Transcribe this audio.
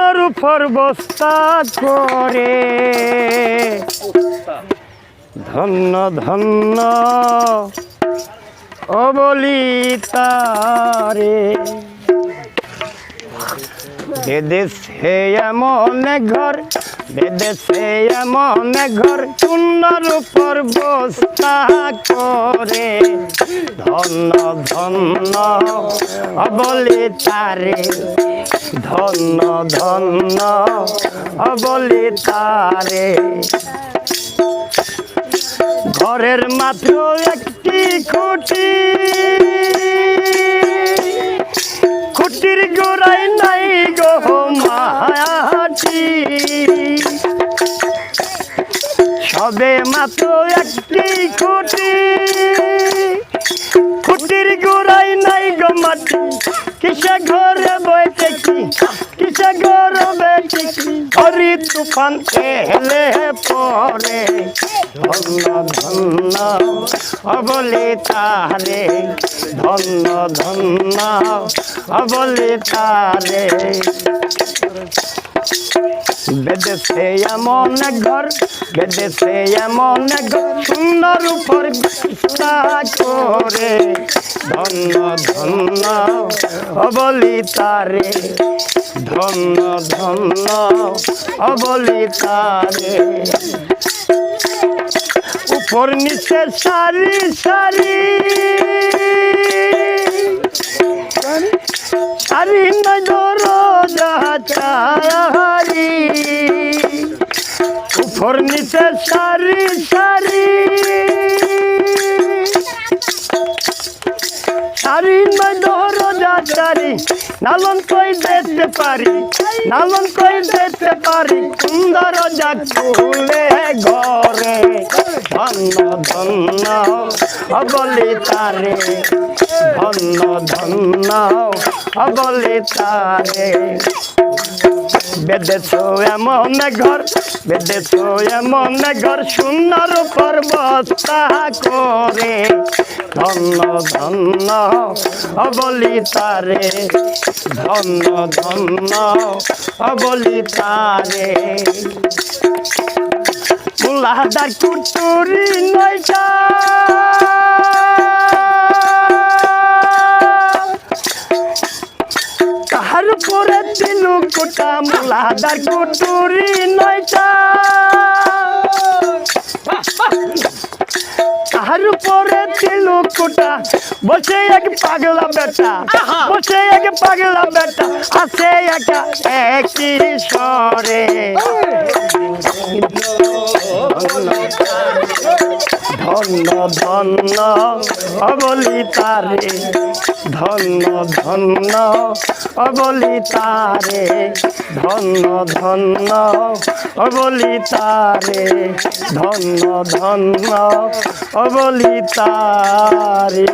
উপর বস্তা করে। ধন্য ধন্য। অবলিতারে বেদেশে এমন ঘর, বেদেশে এমন ঘর চুন্নর উপর বস্তা করে। ধন্য ধন্য। অবলিতারে ধন্য ধন্য অবলিতারে ঘরের মাত্র একটি খুঁটি। খুঁটির গোড়াই নাই গো মাটি সবে মাত্র একটি খুঁটি। খুঁটির গোড়াই নাই গো মাটি। কিসে ঘরে বইতে কি? কিসে ঘরে বেটে কি? হরি তুফান এলে পরে। ধন্য ধন্য অবলে তারে ধন্য ধন্য অবলে তারে বেদেশে এমন ঘর, বেদেশে এমন ঘর, সুন্দর উপর করে। ধন্য ধন্য অবলি তারে ধন্য ধন্য অবলি তারে উপর নিচে সারি সারি। সারি নজর চারি উপর নিচে সারি সারি। সারি নজর চারি, নালন কই যেতে পারি, নালন কই যেতে পারি, সুন্দর যা খুলে ঘরে, ধন্য ধন্য অবলি তারে, ধন্য ধন্য অবলি তারে। বেদেছ এমন ঘর বেদেছ এমন ঘর, সুন্দর পর্বতা করে ধন্য ধন্য অবলি তারে ধন্য ধন্য অবলি তারে মুলাদার কুটুরি নয়টা। দিল কোটা মুলাদার কুটুরি নয়টা কাহার পরে দিল কোটা বসে এক পাগলা বেটা বসে এক পাগলা বেটা আছে একা একই স্বরে ধন্য ধন্য অবলি তারে ধন্য ধন্য অবলি তারে ধন্য ধন্য অবলি তারে ধন্য ধন্য অবলি তারে